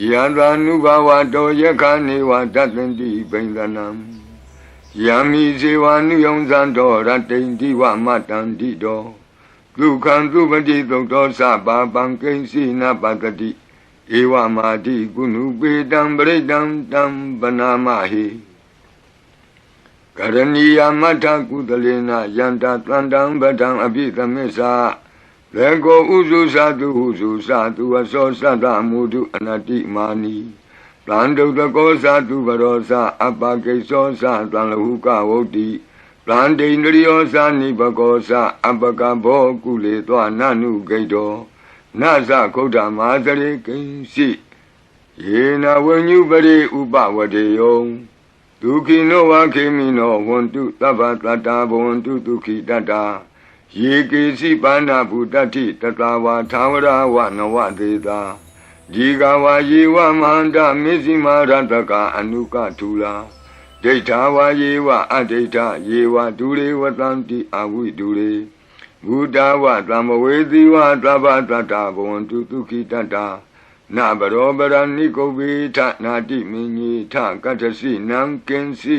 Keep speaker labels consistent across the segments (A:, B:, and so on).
A: ယံသာနုဘဝတောယခာနေဝတတန္တိဘိန္ဒနံယံမိဇေဝနုယုံဇံတော်ရတ္တိန်ဒီဝမတန္တိတောဒုက္ခံသူပတိသုတ်တော်စပါပံကိဉ္စီနပတတိဧဝမာတိကုဏုပေတံပရိတံတံပနာမဟိကရဏီယမထကုသလေနယန္တာတန္တံပဒံအပိသမစ္စာ လေကိုဥစုသတုဟုစုသတုအသောသတ္တမုဒုအနတိမာနီတံဒုတကောသတုဘရောသအပကိသောသတံလဟုကဝုတ်တိတံဒိန္ဒရိယောသနိဘကောသအပကဘောကုလေသောနနုဂိတောနသခုဒ္ဓမာသရေကိဉ္စီယေနဝဉ္ညုပရိဥပဝတေယောဒုခိနောဝခေမိနောဝန္တုသဗ္ဗတတ္တာဘဝန္တုဒုခိတတ္တာ ယေကေစီပါဏဗုတ္တိတတဝါသာဝရဝနဝသေးတာဒီကဝါယေဝမန္တမေဇိမာရတကအနုကထူလာဒိဋ္ဌာဝါယေဝအဒိဋ္ဌယေဝဒူရေဝတံတိအဝိဒူရေဘုဒ္ဓဝသံမဝေသီဝသဗ္ဗတတ္တာဘဝန္တုဒုခိတတ္တာနဘရောပရဏိကုဗ္ဗေထနာတိမင်းကြီးထကတ္တစီနံကင်စီ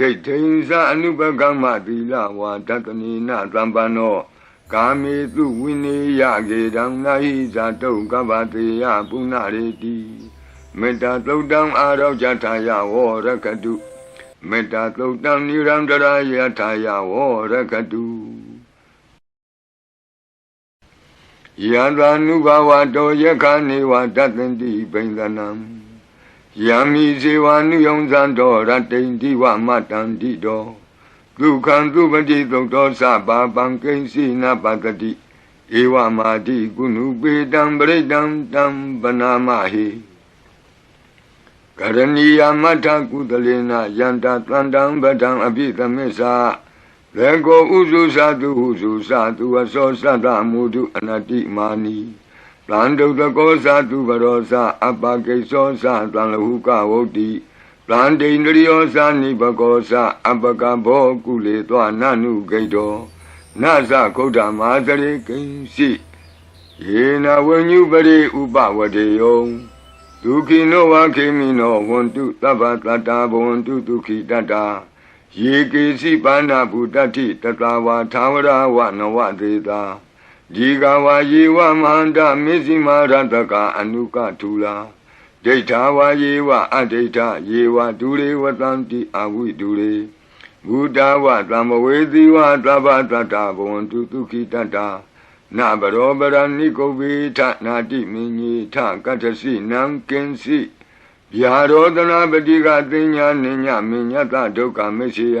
A: ဒိဋ္ဌိဉ္စအနုပကမ္မသီလဝါဒတနိနသံပန္နောကာမေတုဝိနေယကေတံနာဟိဇာတုကဗ္ဗတေယပုဏ္ဏရေတိမေတ္တာသုတ်တံအာရောဇထာယဝရကတုမေတ္တာသုတ်တံနိရန္တရာယထာယဝရကတုယံသာနုဘဝတောယခာနေဝတတန္တိဘိန္ဒနံ ယံမိဇေဝနုယုံဇံတော်ရတ္တိန်ဒီဝမတန္တိတောဒုက္ခံသူပတိသုတ်တော်စပါပံကိဉ္စီနပတတိဧဝမာတိကုဏုပေတံပရိတံတံပနာမဟိကရဏီယမထကုသလေနယန္တာတန္တံပဒံအပိသမစ္စာလေကိုဥစုသတုဟုစုသတုအသောသတ္တမုဒုအနတိမာနီ တံဒုတကောသတုဘရောသအပကိသောသတံလဟုကဝုတ်တိတံဒိန္ဒရိယောသနိဘကောသအပကဘောကုလေသောနနုဂိတောနသခုဒ္ဓမာသရေကိဉ္စီယေနဝဉ္ညုပရိဥပဝတေယောဒုခိနောဝခေမိနောဝန္တုသဗ္ဗတတ္တာဘဝန္တုဒုခိတတ္တာယေကေစီပါဏဗုတ္တိတတဝါသာဝရဝနဝသေတာ ဒီကဝါယေဝမန္တမေဇိမာရတကအနုကထူလာဒိဋ္ဌာဝါယေဝအဒိဋ္ဌယေဝဒူရေဝတံတိအဝိဒူရေဘုဒ္ဓဝသံမဝေသီဝသဗ္ဗတတ္တဘဝန္တုဒုခိတတ္တာနဘရောပရဏိကုဗ္ဗေထနာတိမင်းကြီးထကတ္တစီနံကင်စီဗျာရောဒနာပတိကသိညာနိညာမညတဒုက္ခမရှိယ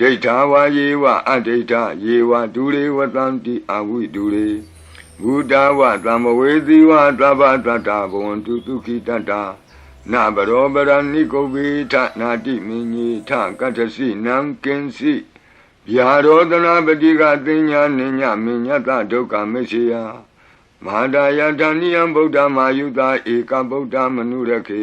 A: ဒိဋ္ဌာဝါယေဝအဒိဋ္ဌယေဝဒူရေဝတံတိအဝိဒူရေဘုဒ္ဓဝသံမဝေသီဝသဗ္ဗတတ္တဘဝန္တုဒုခိတတ္တာနဗရောပရဏိကုဗ္ဗေထနာတိမင်းကြီးထကတ္တစီနံကင်စီဗျာရောဒနာပတိကသင်ညာနိညာမညတဒုက္ခမရှိယမဟာဒယတဏိယံဗုဒ္ဓမာယုတာဧကဗုဒ္ဓမနုရခေ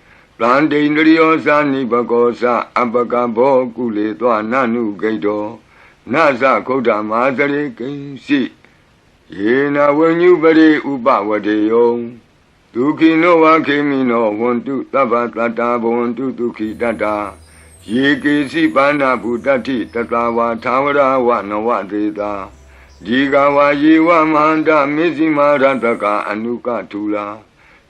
A: တန်တိန္ဒရိယောသနိဘကောသအပကဘောကုလေသောနနုဂိတောနသခုဒ္ဓမာသရေကိဉ္စီယေနဝဉ္ညုပရိဥပဝတေယောဒုခိနောဝခေမိနောဝန္တုသဗ္ဗတတ္တာဘဝန္တုဒုခိတတ္တာယေကေစီပါဏဗုတ္တိတတဝါသာဝရဝနဝသေတာဒီကဝါယေဝမဟန္တမေဇိမာရတကအနုကထူလာ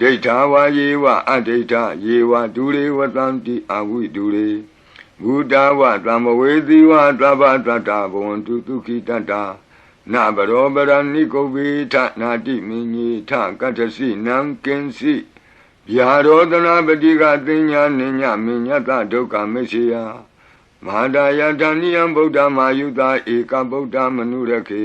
A: ဒိဋ္ဌာဝါယေဝအဒိဋ္ဌယေဝဒူရေဝတံတိအဝိဒူရေဘုဒ္ဓဝသံမဝေသီဝသဗ္ဗတတ္တဘဝန္တုဒုခိတတ္တာနဘရောပရဏိကုဗေထနာတိမင်းကြီးထကတ္ထစီနံကင်စီဗျာရောဒနာပတိကသိညာနိညမညတဒုက္ခမရှိယမဟာဒယတဏိယံဗုဒ္ဓမာယုတာဧကဗုဒ္ဓမနုရခေ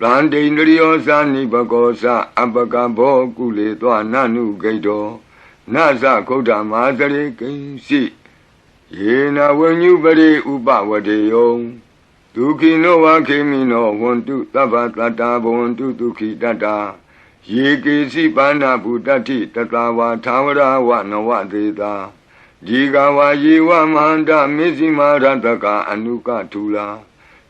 A: တန်တိန္ဒရိယောသနိဘကောသအပကဘောကုလေသောနနုဂိတောနသခုဒ္ဓမာသရေကိဉ္စီယေနဝဉ္ညုပရိဥပဝတေယောဒုခိနောဝခေမိနောဝန္တုသဗ္ဗတတ္တာဘဝန္တုဒုခိတတ္တာယေကေစီပါဏဗုတ္တိတတဝါသာဝရဝနဝသေတာဒီကဝါယေဝမဟန္တမေဇိမာရတကအနုကထူလာ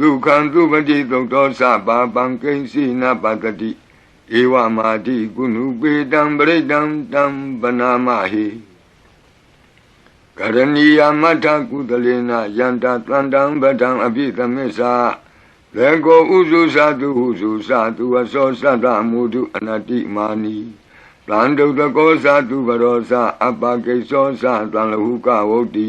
A: ဒုက္ခံသူပတိသုတ်တော်စပါပံကိဉ္စီနပတတိဧဝမာတိကုဏုပေတံပရိတံတံပနာမဟိကရဏီယမထကုသလေနယန္တတန္တံပဒံအပိသမစ္ဆာလေကိုဥစုသတုဟုစုသတုအစောသတ္တမုဒုအနတိမာနီတန်တုတကောသတုဘရောသအပကိသောသတံလဟုကဝုတ်တိ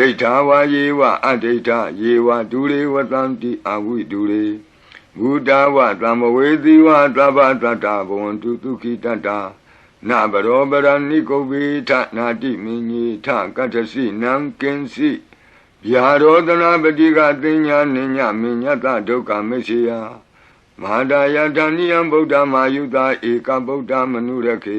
A: ဒိဋ္ဌာဝါယေဝအဒိဋ္ဌယေဝဒူရေဝတံတိအဝိဒူရေဘုဒ္ဓဝသံမဝေသီဝသဗ္ဗတတ္တဘဝန္တုဒုခိတတ္တာနဘရောပရဏိကုဗ္ဗေထနာတိမင်းကြီးထကတ္တစီနံကင်စီဗျာရောဒနာပတိကသိညာနိညာမညတဒုက္ခမရှိယမဟာဒယတဏိယံဗုဒ္ဓမာယုတာဧကဗုဒ္ဓမနုရခေ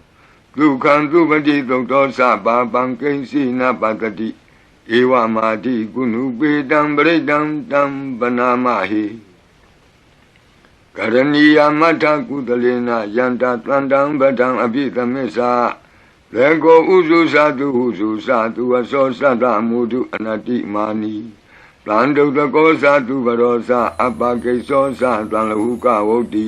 A: ဒုက္ခံသူပတိသုတ်တော်စပါပံကိဉ္စီနပတတိဧဧဝမာတိကုဏုပေတံပရိတံတံပနာမဟိကရဏီယမထကုသလေနယန္တာတန္တံပဒံအပိသမစ္စာလေကိုဥစုသတုဟုစုသတုအသောသတ္တမုဒုအနတိမာနီတံဒုတကောသတုဘရောသအပကိသောသတံလဟုကဝုတ်တိ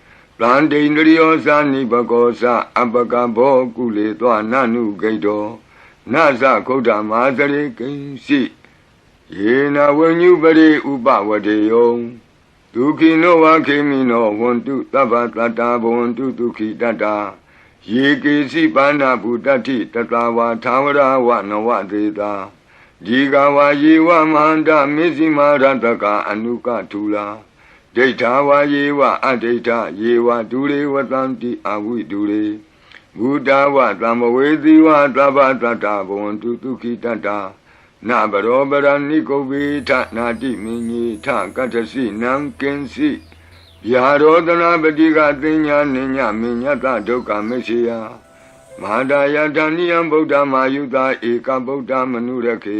A: တံဒိန္ဒရိယောသနိဘကောသအပကဘောကုလေသောနနုဂိတောနသကုဋ္ဌမာသရေကိဉ္စီယေနဝဉ္ညုပရိဥပဝတေယောဒုခိနောဝခေမိနောဝန္တုသဗ္ဗတတ္တာဘဝန္တုဒုခိတတ္တာယေကေစီပါဏဗုတ္တိတတဝါသာဝရဝနဝသေတာဒီကဝါယေဝမဟန္တမေဇိမာရတကအနုကထူလာ ဒိဋ္ဌာဝါယေဝအဒိဋ္ဌယေဝဒူရေဝတံတိအဝိဒူရေဘုဒ္ဓဝသံမဝေသီဝသဗ္ဗတတ္တဘဝန္တုဒုခိတတ္တာနဘရောပရဏိကုဗေထနာတိမင်းကြီးထကတ္ထစီနံကင်စီဗျာရောဒနာပတိကတင်ညာနိညာမညတဒုက္ခမရှိယမဟာဒယတဏိယံဗုဒ္ဓမာယုတာဧကဗုဒ္ဓမနုရခေ